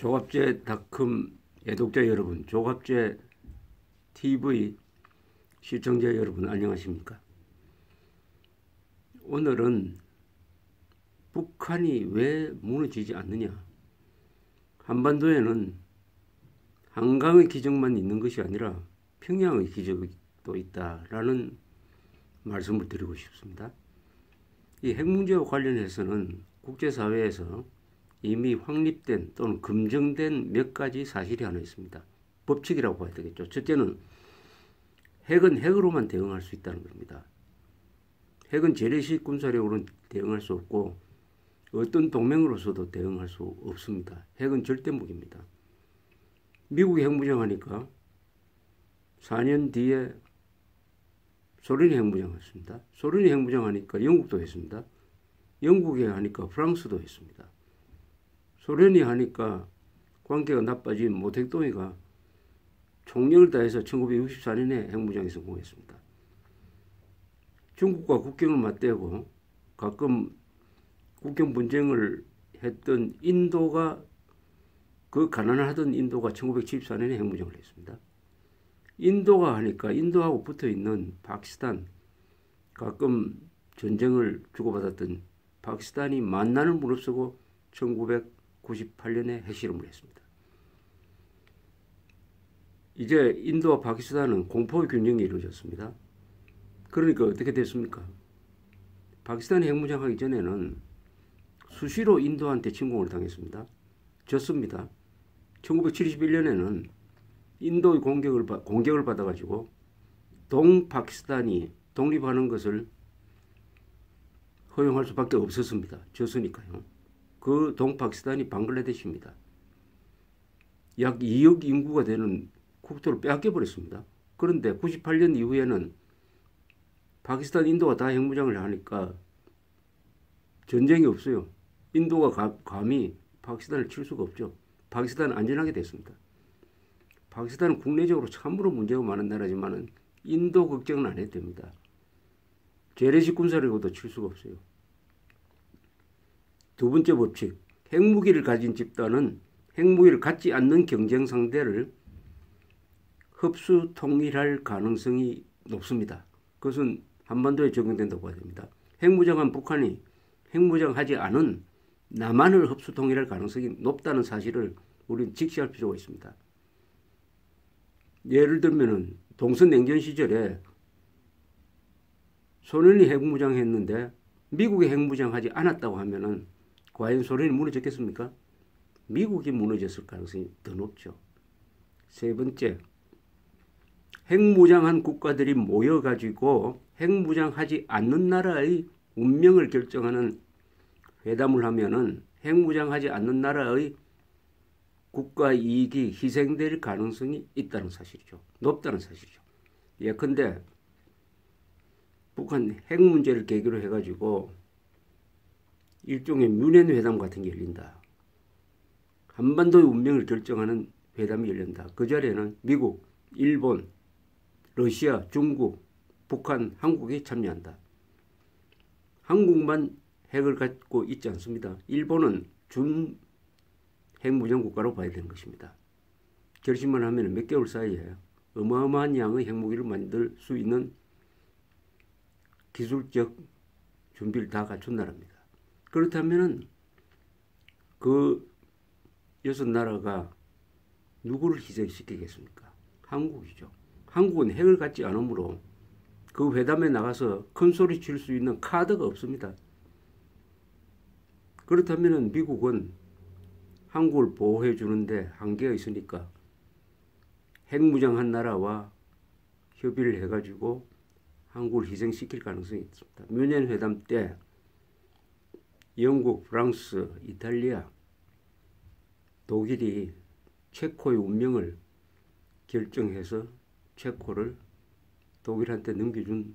조갑제 닷컴 애독자 여러분, 조갑제 TV 시청자 여러분 안녕하십니까? 오늘은 북한이 왜 무너지지 않느냐? 한반도에는 한강의 기적만 있는 것이 아니라 평양의 기적도 있다라는 말씀을 드리고 싶습니다. 이 핵 문제와 관련해서는 국제사회에서 이미 확립된 또는 검증된 몇 가지 사실이 하나 있습니다. 법칙이라고 봐야 되겠죠. 첫째는 핵은 핵으로만 대응할 수 있다는 겁니다. 핵은 재래식 군사력으로는 대응할 수 없고 어떤 동맹으로서도 대응할 수 없습니다. 핵은 절대 무기입니다. 미국이 핵무장하니까 4년 뒤에 소련이 핵무장했습니다. 소련이 핵무장하니까 영국도 했습니다. 영국이 하니까 프랑스도 했습니다. 소련이 하니까 관계가 나빠진 모택동이가 총력을 다해서 1964년에 핵무장에 성공했습니다. 중국과 국경을 맞대고 가끔 국경 분쟁을 했던 인도가 그 가난하던 인도가 1974년에 핵무장을 했습니다. 인도가 하니까 인도하고 붙어 있는 파키스탄 가끔 전쟁을 주고받았던 파키스탄이 만난을 무릅쓰고 1998년에 핵실험을 했습니다. 이제 인도와 파키스탄은 공포의 균형이 이루어졌습니다. 그러니까 어떻게 됐습니까? 파키스탄이 핵무장하기 전에는 수시로 인도한테 침공을 당했습니다. 졌습니다. 1971년에는 인도의 공격을, 공격을 받아가지고 동파키스탄이 독립하는 것을 허용할 수밖에 없었습니다. 졌으니까요. 그 동파키스탄이 방글라데시입니다. 약 2억 인구가 되는 국토를 빼앗겨 버렸습니다. 그런데 98년 이후에는 파키스탄, 인도가 다 핵무장을 하니까 전쟁이 없어요. 인도가 가, 감히 파키스탄을 칠 수가 없죠. 파키스탄은 안전하게 됐습니다. 파키스탄은 국내적으로 참으로 문제가 많은 나라지만 인도 걱정은 안 해도 됩니다. 재래식 군사력으로도 칠 수가 없어요. 두 번째 법칙. 핵무기를 가진 집단은 핵무기를 갖지 않는 경쟁 상대를 흡수 통일할 가능성이 높습니다. 그것은 한반도에 적용된다고 봐야 됩니다. 핵무장한 북한이 핵무장하지 않은 남한을 흡수 통일할 가능성이 높다는 사실을 우리는 직시할 필요가 있습니다. 예를 들면은 동선 냉전 시절에 소련이 핵무장했는데 미국이 핵무장하지 않았다고 하면은 과연 소련이 무너졌겠습니까? 미국이 무너졌을 가능성이 더 높죠. 세 번째, 핵무장한 국가들이 모여가지고 핵무장하지 않는 나라의 운명을 결정하는 회담을 하면은 핵무장하지 않는 나라의 국가 이익이 희생될 가능성이 있다는 사실이죠. 높다는 사실이죠. 예컨대 북한 핵 문제를 계기로 해가지고 일종의 뮌헨 회담 같은 게 열린다. 한반도의 운명을 결정하는 회담이 열린다. 그 자리에는 미국, 일본, 러시아, 중국, 북한, 한국이 참여한다. 한국만 핵을 갖고 있지 않습니다. 일본은 준 핵무장 국가로 봐야 되는 것입니다. 결심만 하면 몇 개월 사이에 어마어마한 양의 핵무기를 만들 수 있는 기술적 준비를 다 갖춘 나라입니다. 그렇다면 그 여섯 나라가 누구를 희생시키겠습니까? 한국이죠. 한국은 핵을 갖지 않으므로 그 회담에 나가서 큰 소리 칠 수 있는 카드가 없습니다. 그렇다면 미국은 한국을 보호해 주는데 한계가 있으니까 핵무장한 나라와 협의를 해가지고 한국을 희생시킬 가능성이 있습니다. 뮌헨 회담 때 영국, 프랑스, 이탈리아, 독일이 체코의 운명을 결정해서 체코를 독일한테 넘겨준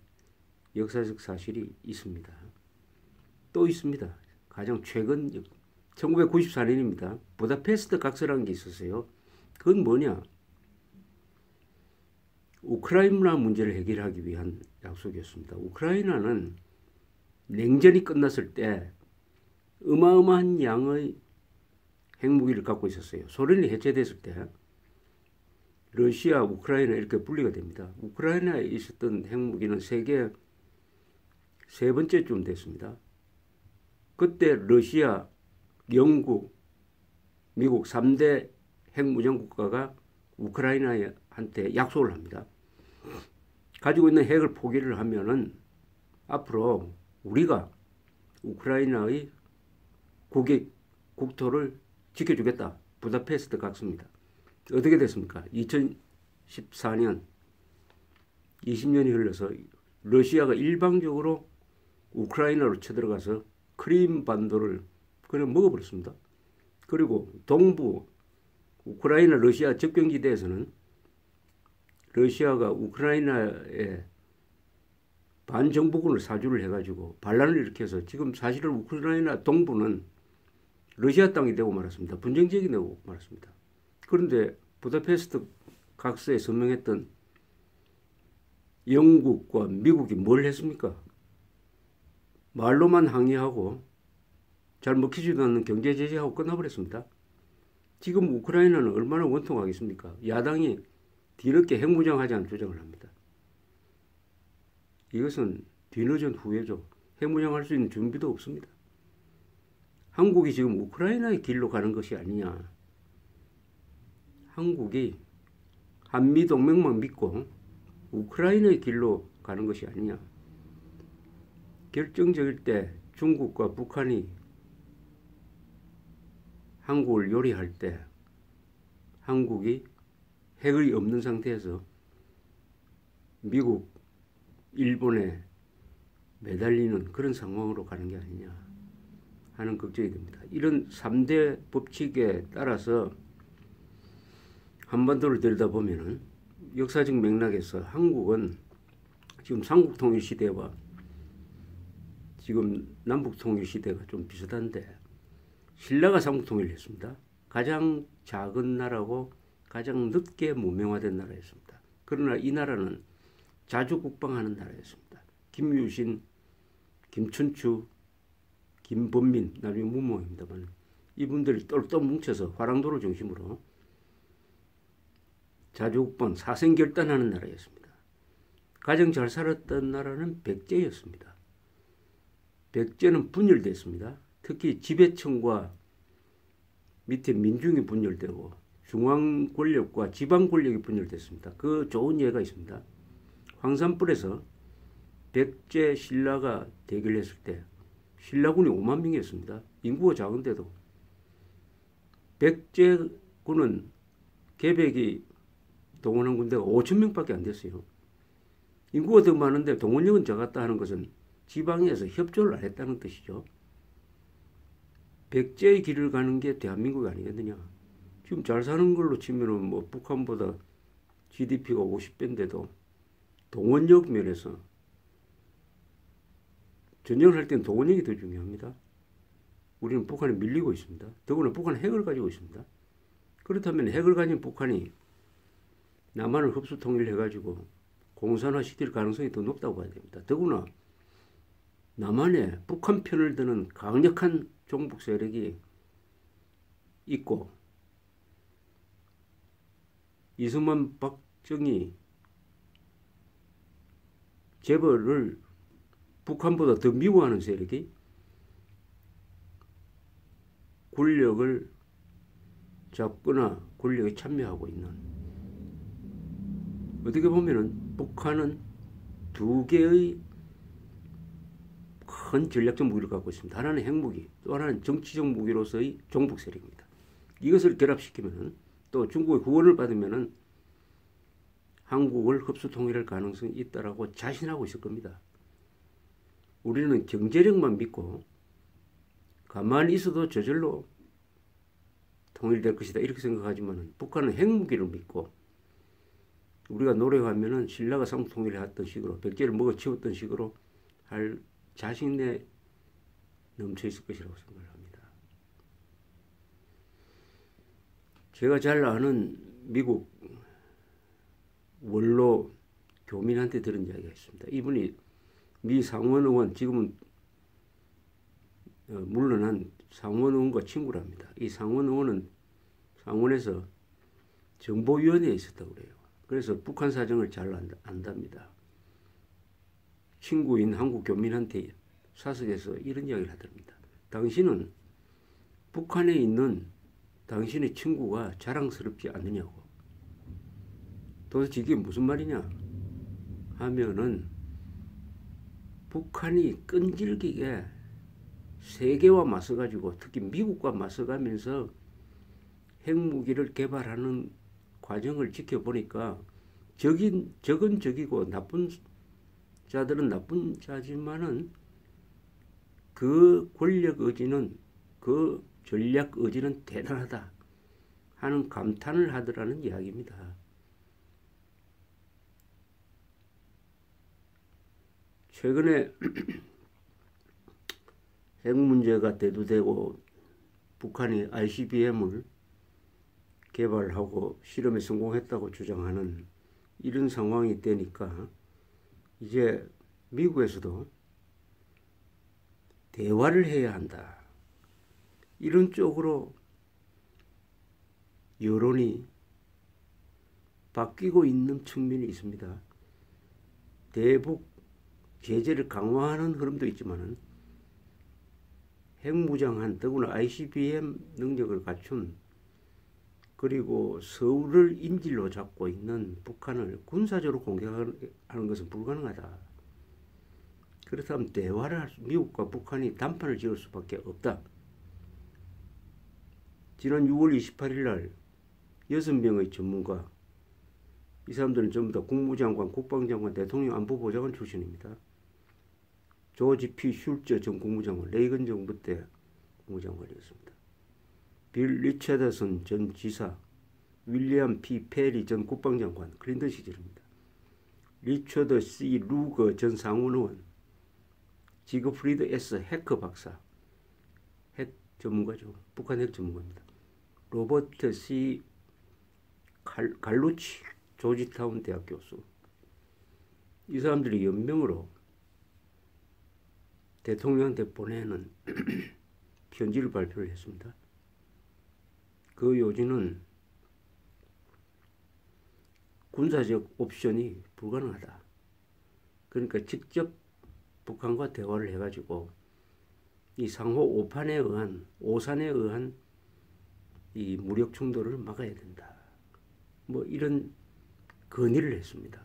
역사적 사실이 있습니다. 또 있습니다. 가장 최근 1994년입니다. 부다페스트 각서라는 게 있었어요. 그건 뭐냐? 우크라이나 문제를 해결하기 위한 약속이었습니다. 우크라이나는 냉전이 끝났을 때 어마어마한 양의 핵무기를 갖고 있었어요. 소련이 해체됐을 때 러시아, 우크라이나 이렇게 분리가 됩니다. 우크라이나에 있었던 핵무기는 세계 세 번째쯤 됐습니다. 그때 러시아, 영국, 미국 3대 핵무장 국가가 우크라이나한테 약속을 합니다. 가지고 있는 핵을 포기를 하면은 앞으로 우리가 우크라이나의 국익, 국토를 지켜주겠다. 부다페스트 각서입니다. 어떻게 됐습니까? 2014년 20년이 흘러서 러시아가 일방적으로 우크라이나로 쳐들어가서 크림 반도를 그냥 먹어버렸습니다. 그리고 동부 우크라이나 러시아 접경지대에서는 러시아가 우크라이나에 반정부군을 사주를 해가지고 반란을 일으켜서 지금 사실은 우크라이나 동부는 러시아 땅이 되고 말았습니다. 분쟁 지역이 되고 말았습니다. 그런데 부다페스트 각서에 서명했던 영국과 미국이 뭘 했습니까? 말로만 항의하고 잘 먹히지도 않는 경제 제재하고 끝나버렸습니다. 지금 우크라이나는 얼마나 원통하겠습니까? 야당이 뒤늦게 핵무장하자는 주장을 합니다. 이것은 뒤늦은 후회죠. 핵무장할 수 있는 준비도 없습니다. 한국이 지금 우크라이나의 길로 가는 것이 아니냐. 한국이 한미 동맹만 믿고 우크라이나의 길로 가는 것이 아니냐. 결정적일 때 중국과 북한이 한국을 요리할 때 한국이 핵이 없는 상태에서 미국, 일본에 매달리는 그런 상황으로 가는 게 아니냐 하는 걱정이 됩니다. 이런 3대 법칙에 따라서 한반도를 들여다보면 역사적 맥락에서 한국은 지금 삼국통일 시대와 지금 남북통일 시대가 좀 비슷한데 신라가 삼국통일을 했습니다. 가장 작은 나라고 가장 늦게 문명화된 나라였습니다. 그러나 이 나라는 자주 국방하는 나라였습니다. 김유신, 김춘추, 김범민, 나중에 문모입니다만 이분들이 똘똘 뭉쳐서 화랑도를 중심으로 자주국방 사생결단하는 나라였습니다. 가장 잘 살았던 나라는 백제였습니다. 백제는 분열됐습니다. 특히 지배층과 밑에 민중이 분열되고 중앙 권력과 지방 권력이 분열됐습니다. 그 좋은 예가 있습니다. 황산불에서 백제 신라가 대결했을 때 신라군이 5만 명이었습니다. 인구가 작은데도 백제군은 계백이 동원한 군대가 5천 명밖에 안 됐어요. 인구가 더 많은데 동원력은 작았다 하는 것은 지방에서 협조를 안 했다는 뜻이죠. 백제의 길을 가는 게 대한민국이 아니겠느냐. 지금 잘 사는 걸로 치면은 뭐 북한보다 GDP가 50배인데도 동원력 면에서 전쟁을 할 때는 동원력이 더 중요합니다. 우리는 북한에 밀리고 있습니다. 더구나 북한은 핵을 가지고 있습니다. 그렇다면 핵을 가진 북한이 남한을 흡수 통일해가지고 공산화 시킬 가능성이 더 높다고 봐야 됩니다. 더구나 남한에 북한 편을 드는 강력한 종북 세력이 있고 이승만 박정희 재벌을 북한보다 더 미워하는 세력이 권력을 잡거나 권력에 참여하고 있는 어떻게 보면은 북한은 두 개의 큰 전략적 무기를 갖고 있습니다. 하나는 핵무기, 또 하나는 정치적 무기로서의 종북 세력입니다. 이것을 결합시키면 또 중국의 구원을 받으면 한국을 흡수 통일할 가능성이 있다라고 자신하고 있을 겁니다. 우리는 경제력만 믿고 가만히 있어도 저절로 통일될 것이다 이렇게 생각하지만 북한은 핵무기를 믿고 우리가 노력하면은 신라가 삼국 통일을 했던 식으로 백제를 먹어치웠던 식으로 할 자신에 넘쳐 있을 것이라고 생각을 합니다. 제가 잘 아는 미국 원로 교민한테 들은 이야기가 있습니다. 이분이 미 상원 의원 지금은 어, 물러난 상원 의원과 친구랍니다. 이 상원 의원은 상원에서 정보위원회에 있었다고 그래요. 그래서 북한 사정을 잘 안답니다. 친구인 한국 교민한테 사석에서 이런 이야기를 하더랍니다. 당신은 북한에 있는 당신의 친구가 자랑스럽지 않느냐고. 도대체 이게 무슨 말이냐 하면은 북한이 끈질기게 세계와 맞서가지고 특히 미국과 맞서가면서 핵무기를 개발하는 과정을 지켜보니까 적인, 적은 적이고 나쁜 자들은 나쁜 자지만은 그 권력 의지는 그 전략 의지는 대단하다 하는 감탄을 하더라는 이야기입니다. 최근에 핵 문제가 대두되고 북한이 ICBM을 개발하고 실험에 성공했다고 주장하는 이런 상황이 되니까 이제 미국에서도 대화를 해야 한다. 이런 쪽으로 여론이 바뀌고 있는 측면이 있습니다. 대북 제재를 강화하는 흐름도 있지만은 핵무장한 더구나 ICBM 능력을 갖춘 그리고 서울을 인질로 잡고 있는 북한을 군사적으로 공격하는 것은 불가능하다. 그렇다면 대화를 할 수, 미국과 북한이 단판을 지을 수밖에 없다. 지난 6월 28일 날 6명의 전문가, 이 사람들은 전부 다 국무장관, 국방장관, 대통령 안보보좌관 출신입니다. 조지 피 슐저 전 국무장관, 레이건 정부 때 국무장관이었습니다. 빌 리차더슨 전 지사, 윌리엄 피 페리 전 국방장관, 클린턴 시절입니다. 리처드 C 루거 전 상원의원, 지그프리드 S 해커 박사, 핵 전문가죠. 북한 핵 전문가입니다. 로버트 C 칼, 갈루치 조지타운 대학 교수. 이 사람들이 연명으로 대통령한테 보내는 편지를 발표를 했습니다. 그 요지는 군사적 옵션이 불가능하다. 그러니까 직접 북한과 대화를 해가지고 이 상호 오판에 의한 오산에 의한 이 무력 충돌을 막아야 된다. 뭐 이런 건의를 했습니다.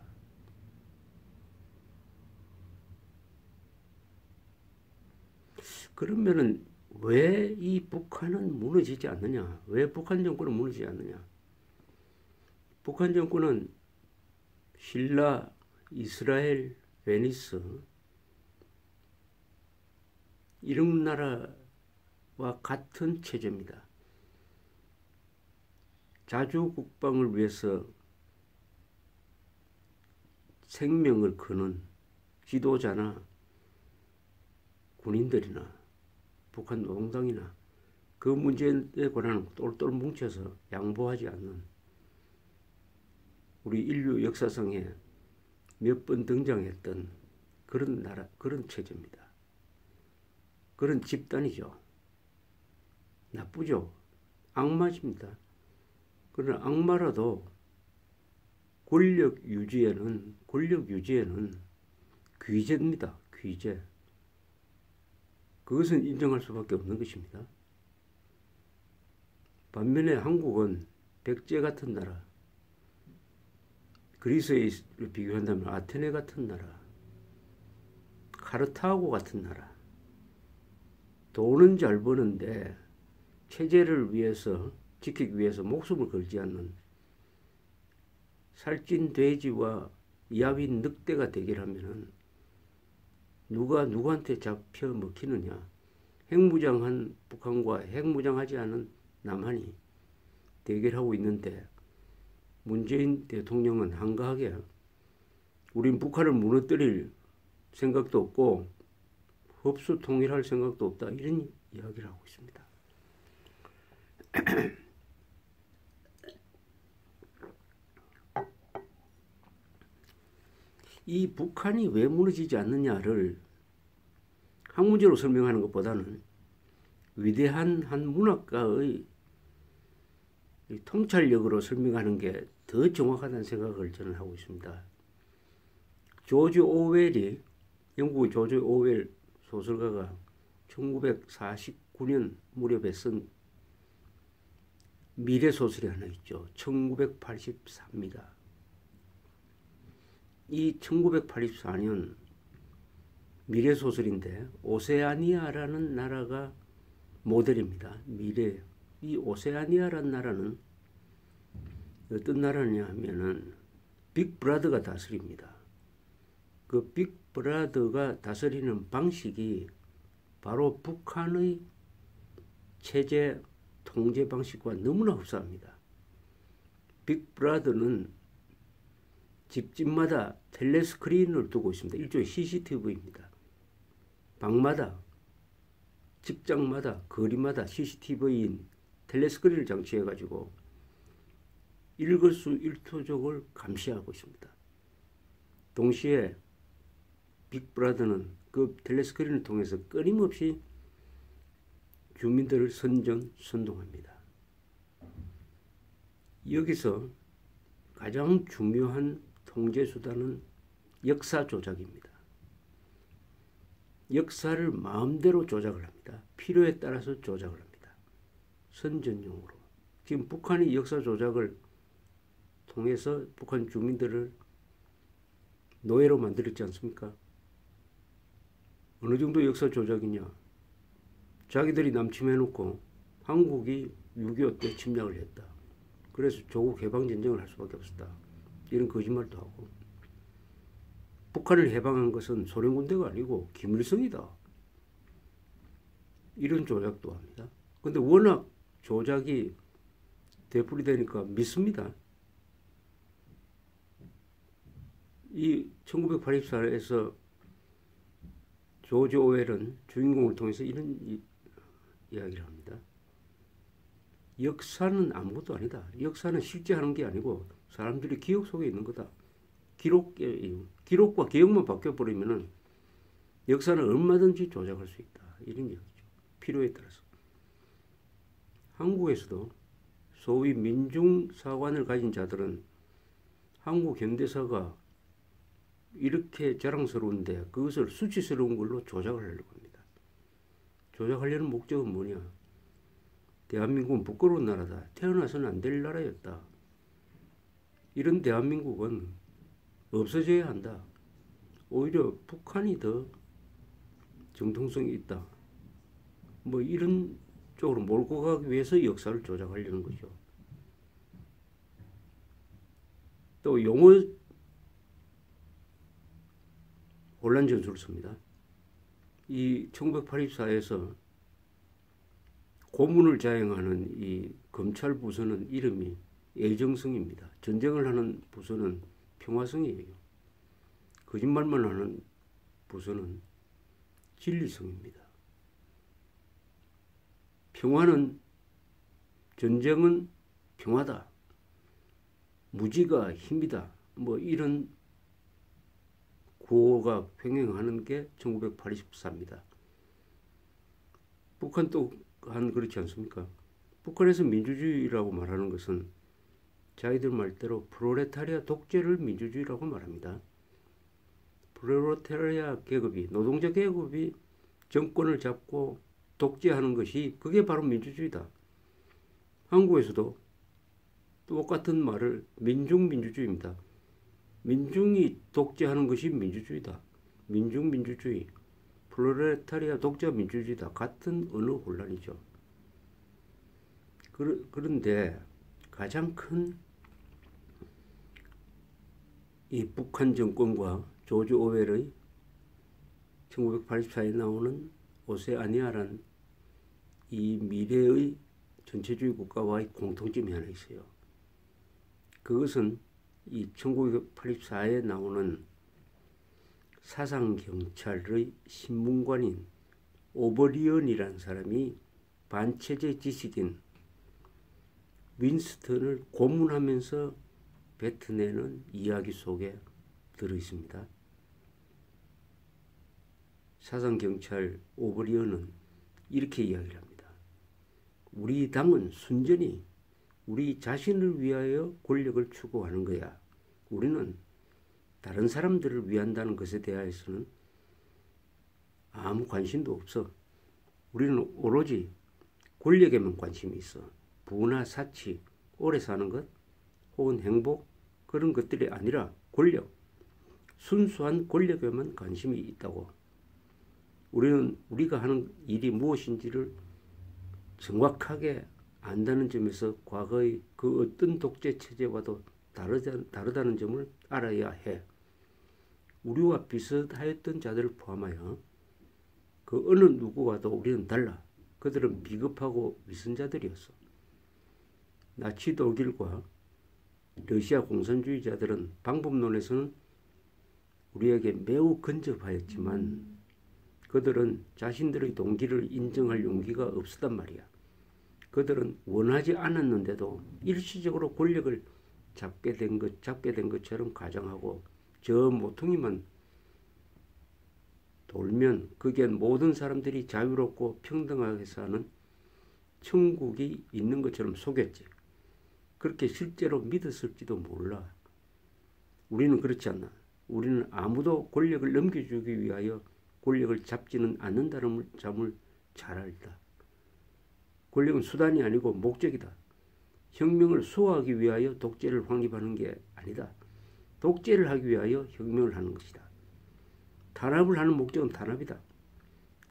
그러면은 왜 이 북한은 무너지지 않느냐? 왜 북한 정권은 무너지지 않느냐? 북한 정권은 신라, 이스라엘, 베니스 이런 나라와 같은 체제입니다. 자주 국방을 위해서 생명을 거는 지도자나 군인들이나 북한 노동당이나 그 문제에 관한 똘똘 뭉쳐서 양보하지 않는 우리 인류 역사상에 몇 번 등장했던 그런 나라, 그런 체제입니다. 그런 집단이죠. 나쁘죠. 악마입니다. 그러나 악마라도 권력 유지에는 권력 유지에는 귀재입니다. 귀재. 그것은 인정할 수밖에 없는 것입니다. 반면에 한국은 백제 같은 나라, 그리스에 비교한다면 아테네 같은 나라, 카르타고 같은 나라, 돈은 잘 버는데 체제를 위해서 지키기 위해서 목숨을 걸지 않는 살찐 돼지와 야윈 늑대가 대결하면은 누가 누구한테 잡혀 먹히느냐? 핵무장한 북한과 핵무장하지 않은 남한이 대결하고 있는데 문재인 대통령은 한가하게 우린 북한을 무너뜨릴 생각도 없고 흡수 통일할 생각도 없다 이런 이야기를 하고 있습니다. 이 북한이 왜 무너지지 않느냐를 항문제로 설명하는 것보다는 위대한 한 문학가의 통찰력으로 설명하는 게 더 정확하다는 생각을 저는 하고 있습니다. 조지 오웰이 영국의 조지 오웰 소설가가 1949년 무렵에 쓴 미래 소설이 하나 있죠. 1984입니다. 이 1984년 미래 소설인데 오세아니아라는 나라가 모델입니다. 미래 이 오세아니아라는 나라는 어떤 나라냐 하면은 빅브라더가 다스립니다. 그 빅브라더가 다스리는 방식이 바로 북한의 체제 통제 방식과 너무나 흡사합니다. 빅브라더는 집집마다 텔레 스크린을 두고 있습니다. 일종의 CCTV입니다. 방마다, 직장마다, 거리마다 CCTV인 텔레 스크린을 장치해가지고 일거수 일투족을 감시하고 있습니다. 동시에 빅브라더는 그 텔레스크린을 통해서 끊임없이 주민들을 선전, 선동합니다. 여기서 가장 중요한 통제 수단은 역사 조작입니다. 역사를 마음대로 조작을 합니다. 필요에 따라서 조작을 합니다. 선전용으로. 지금 북한이 역사 조작을 통해서 북한 주민들을 노예로 만들었지 않습니까? 어느 정도 역사 조작이냐? 자기들이 남침해놓고 한국이 6.25 때 침략을 했다. 그래서 조국 해방전쟁을 할 수밖에 없었다. 이런 거짓말도 하고. 북한을 해방한 것은 소련 군대가 아니고 김일성이다. 이런 조작도 합니다. 근데 워낙 조작이 되풀이 되니까 믿습니다. 이 1984에서 조지 오웰은 주인공을 통해서 이런 이, 이야기를 합니다. 역사는 아무것도 아니다. 역사는 실제 하는 게 아니고 사람들이 기억 속에 있는 거다. 기록, 기록과 기억만 바뀌어버리면은 역사는 얼마든지 조작할 수 있다. 이런 이야기죠. 필요에 따라서. 한국에서도 소위 민중사관을 가진 자들은 한국 현대사가 이렇게 자랑스러운데 그것을 수치스러운 걸로 조작을 하려고 합니다. 조작하려는 목적은 뭐냐? 대한민국은 부끄러운 나라다. 태어나서는 안 될 나라였다. 이런 대한민국은 없어져야 한다. 오히려 북한이 더 정통성이 있다. 뭐 이런 쪽으로 몰고 가기 위해서 역사를 조작하려는 거죠. 또 용어 혼란 전술을 씁니다. 이 1984에서 고문을 자행하는 이 검찰 부서는 이름이 애정성입니다. 전쟁을 하는 부서는 평화성이에요. 거짓말만 하는 부서는 진리성입니다. 평화는 전쟁은 평화다. 무지가 힘이다. 뭐 이런 구호가 횡행하는 게 1984입니다. 북한 또한 그렇지 않습니까? 북한에서 민주주의라고 말하는 것은 자기들 말대로 프로레타리아 독재를 민주주의라고 말합니다. 프로레타리아 계급이 노동자 계급이 정권을 잡고 독재하는 것이 그게 바로 민주주의다. 한국에서도 똑같은 말을 민중민주주의입니다. 민중이 독재하는 것이 민주주의다. 민중민주주의, 플로레타리아 독재 민주주의다. 같은 언어 혼란이죠. 그런데 가장 큰 이 북한 정권과 조지 오웰의 1984에 나오는 오세아니아란 이 미래의 전체주의 국가와의 공통점이 하나 있어요. 그것은 이 1984에 나오는 사상경찰의 신문관인 오버리언이라는 사람이 반체제 지식인 윈스턴을 고문하면서 뱉어내는 이야기 속에 들어 있습니다. 사상 경찰 오버리언은 이렇게 이야기를 합니다. 우리 당은 순전히 우리 자신을 위하여 권력을 추구하는 거야. 우리는 다른 사람들을 위한다는 것에 대해서는 아무 관심도 없어. 우리는 오로지 권력에만 관심이 있어. 부나 사치, 오래 사는 것, 혹은 행복, 그런 것들이 아니라 권력, 순수한 권력에만 관심이 있다고. 우리는 우리가 하는 일이 무엇인지를 정확하게 안다는 점에서 과거의 그 어떤 독재 체제와도 다르다, 다르다는 점을 알아야 해. 우리와 비슷하였던 자들을 포함하여 그 어느 누구와도 우리는 달라. 그들은 비겁하고 위선자들이었어. 나치 독일과 러시아 공산주의자들은 방법론에서는 우리에게 매우 근접하였지만 그들은 자신들의 동기를 인정할 용기가 없었단 말이야. 그들은 원하지 않았는데도 일시적으로 권력을 잡게 된 것, 잡게 된 것처럼 가정하고 저 모퉁이만 돌면 그게 모든 사람들이 자유롭고 평등하게 사는 천국이 있는 것처럼 속였지. 그렇게 실제로 믿었을지도 몰라. 우리는 그렇지 않나. 우리는 아무도 권력을 넘겨주기 위하여 권력을 잡지는 않는다는 점을 잘 알다. 권력은 수단이 아니고 목적이다. 혁명을 수호하기 위하여 독재를 확립하는 게 아니다. 독재를 하기 위하여 혁명을 하는 것이다. 탄압을 하는 목적은 탄압이다.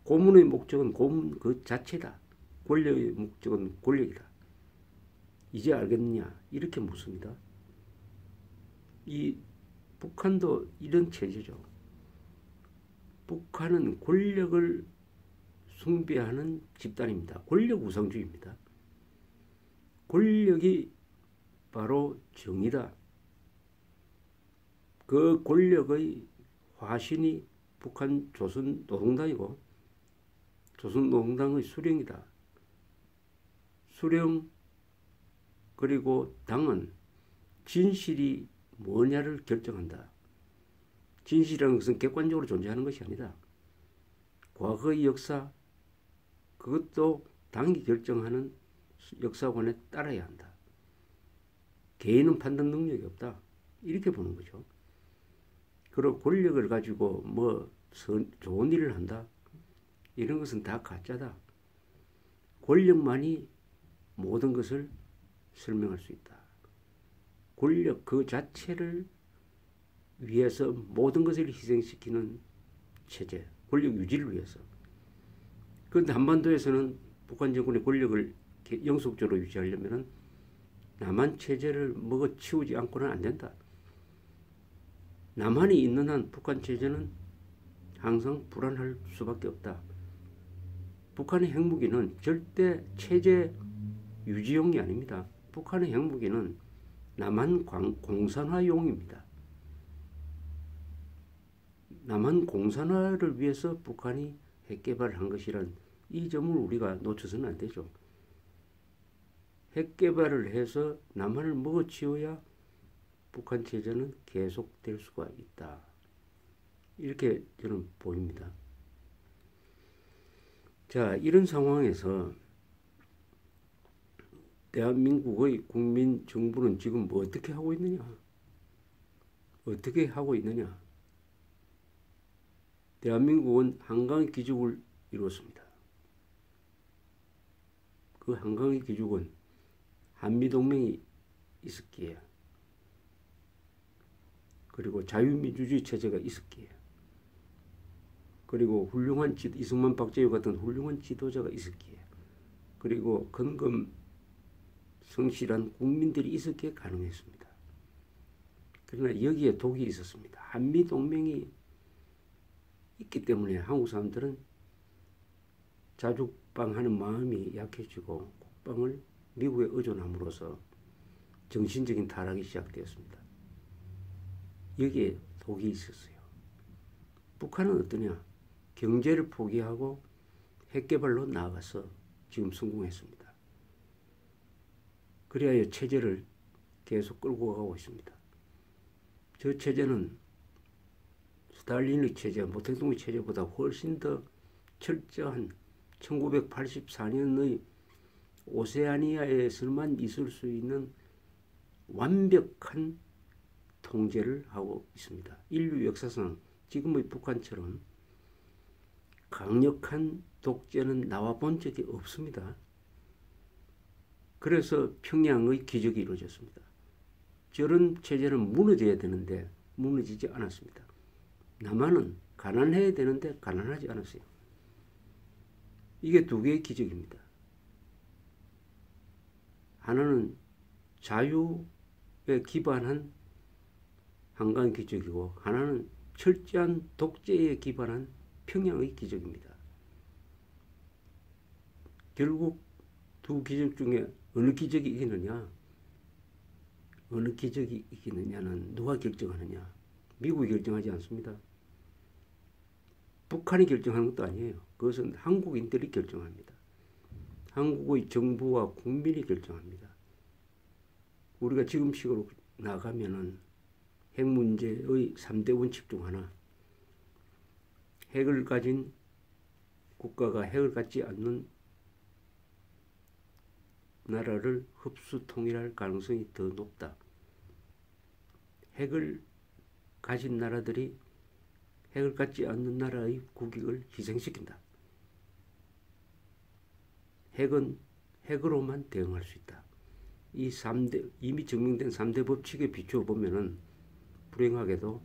고문의 목적은 고문 그 자체다. 권력의 목적은 권력이다. 이제 알겠느냐? 이렇게 묻습니다. 이 북한도 이런 체제죠. 북한은 권력을 숭배하는 집단입니다. 권력 우상주의입니다. 권력이 바로 정의다. 그 권력의 화신이 북한 조선 노동당이고 조선 노동당의 수령이다. 수령 그리고 당은 진실이 뭐냐를 결정한다. 진실이라는 것은 객관적으로 존재하는 것이 아니다. 과거의 역사 그것도 당이 결정하는 역사관에 따라야 한다. 개인은 판단 능력이 없다. 이렇게 보는 거죠. 그리고 권력을 가지고 뭐 좋은 일을 한다. 이런 것은 다 가짜다. 권력만이 모든 것을 설명할 수 있다. 권력 그 자체를 위해서 모든 것을 희생시키는 체제, 권력 유지를 위해서. 그런데 한반도에서는 북한 정권의 권력을 영속적으로 유지하려면 남한 체제를 먹어치우지 않고는 안 된다. 남한이 있는 한 북한 체제는 항상 불안할 수밖에 없다. 북한의 핵무기는 절대 체제 유지용이 아닙니다. 북한의 핵무기는 남한 공산화용입니다. 남한 공산화를 위해서 북한이 핵 개발한 것이란 이 점을 우리가 놓쳐서는 안 되죠. 핵 개발을 해서 남한을 먹어치워야 북한 체제는 계속될 수가 있다. 이렇게 저는 보입니다. 자, 이런 상황에서 대한민국의 국민 정부는 지금 뭐 어떻게 하고 있느냐? 어떻게 하고 있느냐? 대한민국은 한강의 기적을 이루었습니다. 그 한강의 기적은 한미동맹이 있었기에 그리고 자유민주주의 체제가 있었기에 그리고 훌륭한 지, 이승만 박재유 같은 훌륭한 지도자가 있었기에 그리고 근검 성실한 국민들이 있었기에 가능했습니다. 그러나 여기에 독이 있었습니다. 한미 동맹이 있기 때문에 한국 사람들은 자주방하는 마음이 약해지고 국방을 미국에 의존함으로써 정신적인 타락이 시작되었습니다. 여기에 독이 있었어요. 북한은 어떠냐? 경제를 포기하고 핵개발로 나아가서 지금 성공했습니다. 그리하여 체제를 계속 끌고 가고 있습니다. 저 체제는 스탈린의 체제, 모택동의 체제보다 훨씬 더 철저한 1984년의 오세아니아에서만 있을 수 있는 완벽한 통제를 하고 있습니다. 인류 역사상 지금의 북한처럼 강력한 독재는 나와 본 적이 없습니다. 그래서 평양의 기적이 이루어졌습니다. 저런 체제는 무너져야 되는데 무너지지 않았습니다. 남한은 가난해야 되는데 가난하지 않았어요. 이게 두 개의 기적입니다. 하나는 자유에 기반한 한강 기적이고 하나는 철저한 독재에 기반한 평양의 기적입니다. 결국 두 기적 중에 어느 기적이 이기느냐 어느 기적이 이기느냐는 누가 결정하느냐 미국이 결정하지 않습니다. 북한이 결정하는 것도 아니에요. 그것은 한국인들이 결정합니다. 한국의 정부와 국민이 결정합니다. 우리가 지금 식으로 나가면은 핵 문제의 3대 원칙 중 하나 핵을 가진 국가가 핵을 갖지 않는 나라를 흡수 통일할 가능성이 더 높다. 핵을 가진 나라들이 핵을 갖지 않는 나라의 국익을 희생시킨다. 핵은 핵으로만 대응할 수 있다. 이 3대, 이미 증명된 3대 법칙에 비추어 보면은 불행하게도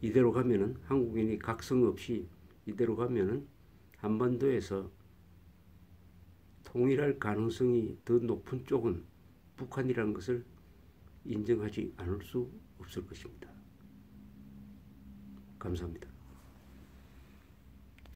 이대로 가면은 한국인이 각성 없이 이대로 가면은 한반도에서 통일할 가능성이 더 높은 쪽은 북한이라는 것을 인정하지 않을 수 없을 것입니다. 감사합니다.